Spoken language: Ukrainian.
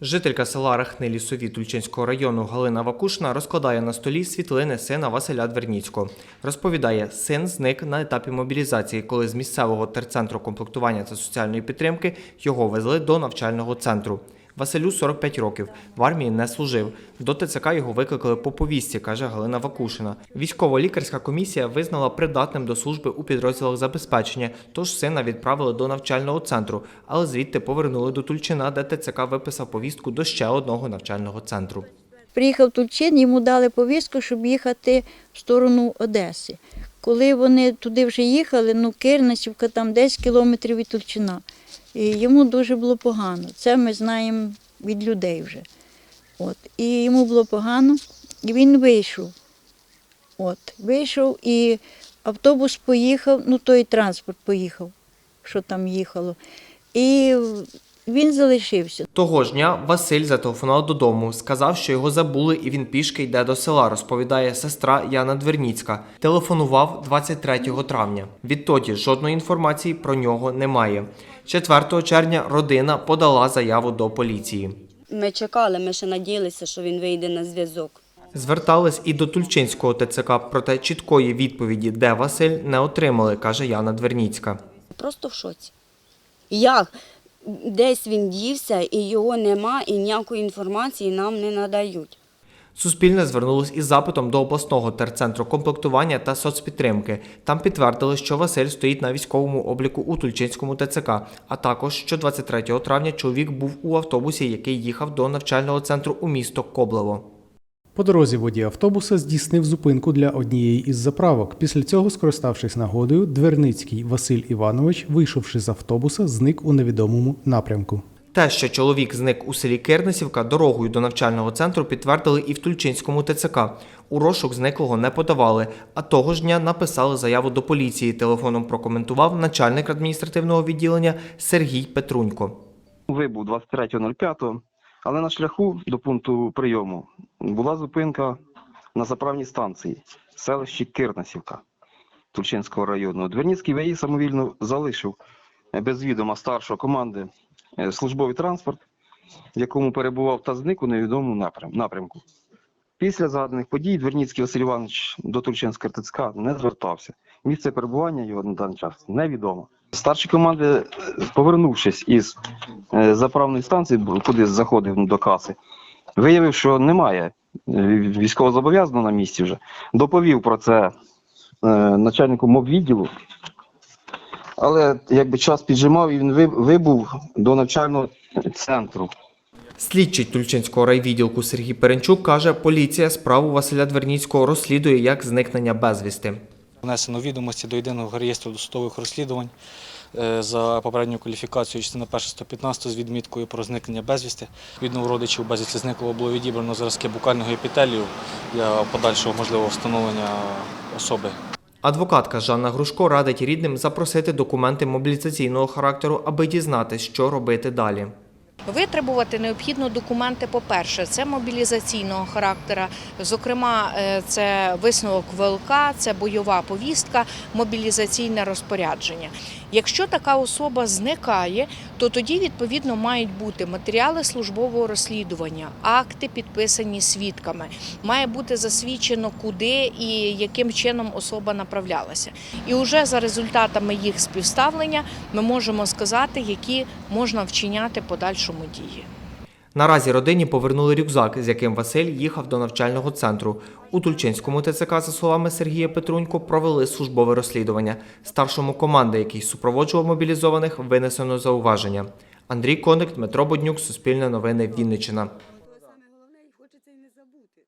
Жителька села Рахни Лісові Тульчинського району Галина Вакушна розкладає на столі світлини сина Василя Дверніцького. Розповідає, син зник на етапі мобілізації, коли з місцевого терцентру комплектування та соціальної підтримки його везли до навчального центру. Василю 45 років. В армії не служив. До ТЦК його викликали по повістці, каже Галина Вакушина. Військово-лікарська комісія визнала придатним до служби у підрозділах забезпечення, тож сина відправили до навчального центру, але звідти повернули до Тульчина, де ТЦК виписав повістку до ще одного навчального центру. Приїхав Тульчин, йому дали повістку, щоб їхати в сторону Одеси. Коли вони туди вже їхали, ну Кирнасівка там 10 кілометрів від Тульчина. І йому дуже було погано. Це ми знаємо від людей вже. От. І йому було погано, і він вийшов. От. Вийшов і автобус поїхав, ну той транспорт поїхав, що там їхало. І він залишився. Того ж дня Василь зателефонував додому, сказав, що його забули і він пішки йде до села, розповідає сестра Яна Дверніцька. Телефонував 23 травня. Відтоді жодної інформації про нього немає. 4 червня родина подала заяву до поліції. Ми чекали, ми ще надіялися, що він вийде на зв'язок. Звертались і до Тульчинського ТЦК, проте чіткої відповіді, де Василь, не отримали, каже Яна Дверніцька. Просто в шоці. Як? Десь він дівся, і його нема, і ніякої інформації нам не надають. Суспільне звернулось із запитом до обласного терцентру комплектування та соцпідтримки. Там підтвердили, що Василь стоїть на військовому обліку у Тульчинському ТЦК, а також що 23 травня чоловік був у автобусі, який їхав до навчального центру у місто Коблево. По дорозі водій автобуса здійснив зупинку для однієї із заправок. Після цього, скориставшись нагодою, Дверницький Василь Іванович, вийшовши з автобуса, зник у невідомому напрямку. Те, що чоловік зник у селі Кирнесівка, дорогою до навчального центру підтвердили і в Тульчинському ТЦК. У розшук зниклого не подавали, а того ж дня написали заяву до поліції. Телефоном прокоментував начальник адміністративного відділення Сергій Петрунько. Вибув 23.05, але на шляху до пункту прийому була зупинка на заправній станції в селищі Кирнасівка Тульчинського району. Дверніцький ВАІ самовільно залишив е, без відома старшого команди е, службовий транспорт, в якому перебував та зник у невідомому напрямку. Після згаданих подій Дверніцький Василь Іванович до Тульчинського ТЦК не звертався. Місце перебування його на даний час невідомо. Старші команди, е, повернувшись із заправної станції, куди заходив до каси, виявив, що немає е, військовозобов'язаного на місці вже. Доповів про це е, начальнику мобвідділу. Але якби час піджимав, і він вибув до навчального центру. Слідчий Тульчинського райвідділку Сергій Перенчук каже, поліція справу Василя Дверніцького розслідує як зникнення безвісти. Внесено відомості до єдиного реєстру досудових розслідувань за попередню кваліфікацію частина 1 115 з відміткою про зникнення безвісти. Відно у родичів безвісти зниклого було відібрано зразки букального епітелію для подальшого можливого встановлення особи. Адвокатка Жанна Грушко радить рідним запросити документи мобілізаційного характеру, аби дізнатися, що робити далі. Витребувати необхідно документи, по-перше, це мобілізаційного характера, зокрема, е, це висновок ВЛК, це бойова повістка, мобілізаційне розпорядження. Якщо така особа зникає, то тоді відповідно мають бути матеріали службового розслідування, акти підписані свідками. Має бути засвідчено, куди і яким чином особа направлялася. І вже за результатами їх співставлення ми можемо сказати, які можна вчиняти подальшому дії. Наразі родині повернули рюкзак, з яким Василь їхав до навчального центру. У Тульчинському ТЦК, за словами Сергія Петрунько, провели службове розслідування. Старшому команди, який супроводжував мобілізованих, винесено зауваження. Андрій Коник, Дмитро Боднюк, Суспільне новини, Вінниччина.